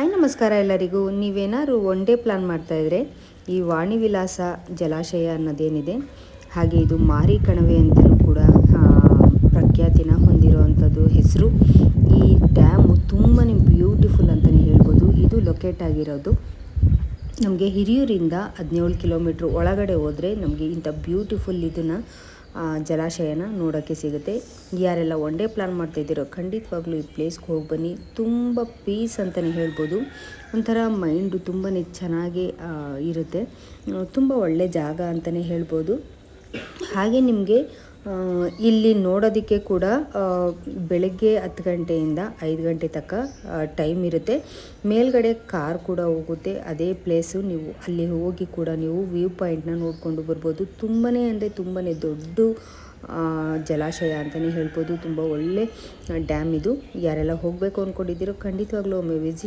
Hi, ನಮಸ್ಕಾರ ಎಲ್ಲರಿಗೂ. ನೀವೇನಾದ್ರು ಒನ್ ಡೇ ಪ್ಲ್ಯಾನ್ ಮಾಡ್ತಾಯಿದ್ರೆ ಈ ವಾಣಿ ವಿಲಾಸ ಜಲಾಶಯ ಅನ್ನೋದೇನಿದೆ, ಹಾಗೆ ಇದು ಮಾರಿ ಕಣಿವೆ ಅಂತಲೂ ಕೂಡ ಪ್ರಖ್ಯಾತಿನ ಹೊಂದಿರುವಂಥದ್ದು ಹೆಸರು. ಈ ಡ್ಯಾಮು ತುಂಬಾ ಬ್ಯೂಟಿಫುಲ್ ಅಂತಲೇ ಹೇಳ್ಬೋದು. ಇದು ಲೊಕೇಟ್ ಆಗಿರೋದು ನಮಗೆ ಹಿರಿಯೂರಿಂದ ಹದಿನೇಳು ಕಿಲೋಮೀಟ್ರ್ ಒಳಗಡೆ ಹೋದರೆ ನಮಗೆ ಇಂಥ ಬ್ಯೂಟಿಫುಲ್ ಇದನ್ನು ಜಲಾಶಯನ ನೋಡೋಕ್ಕೆ ಸಿಗುತ್ತೆ. ಯಾರೆಲ್ಲ ಒನ್ ಡೇ ಪ್ಲ್ಯಾನ್ ಮಾಡ್ತಾಯಿದ್ದೀರೋ ಖಂಡಿತವಾಗ್ಲೂ ಈ ಪ್ಲೇಸ್ಗೆ ಹೋಗಿ ಬನ್ನಿ. ತುಂಬ ಪೀಸ್ ಅಂತಲೇ ಹೇಳ್ಬೋದು. ಒಂಥರ ಮೈಂಡು ತುಂಬಾ ಚೆನ್ನಾಗಿ ಇರುತ್ತೆ. ತುಂಬ ಒಳ್ಳೆ ಜಾಗ ಅಂತಲೇ ಹೇಳ್ಬೋದು. ಹಾಗೆ ನಿಮಗೆ ಇಲ್ಲಿ ನೋಡೋದಕ್ಕೆ ಕೂಡ ಬೆಳಗ್ಗೆ ಹತ್ತು ಗಂಟೆಯಿಂದ ಐದು ಗಂಟೆ ತನಕ ಟೈಮ್ ಇರುತ್ತೆ. ಮೇಲ್ಗಡೆ ಕಾರ್ ಕೂಡ ಹೋಗುತ್ತೆ. ಅದೇ ಪ್ಲೇಸು ನೀವು ಅಲ್ಲಿ ಹೋಗಿ ಕೂಡ ನೀವು ವ್ಯೂ ಪಾಯಿಂಟ್ನ ನೋಡಿಕೊಂಡು ಬರ್ಬೋದು. ತುಂಬಾ ಅಂದರೆ ತುಂಬಾ ದೊಡ್ಡ ಜಲಾಶಯ ಅಂತಲೇ ಹೇಳ್ಬೋದು. ತುಂಬ ಒಳ್ಳೆ ಡ್ಯಾಮ್ ಇದು. ಯಾರೆಲ್ಲ ಹೋಗಬೇಕು ಅಂದ್ಕೊಂಡಿದ್ದೀರೋ ಖಂಡಿತವಾಗ್ಲೂ ಒಮ್ಮೆ ವಿಸಿಟ್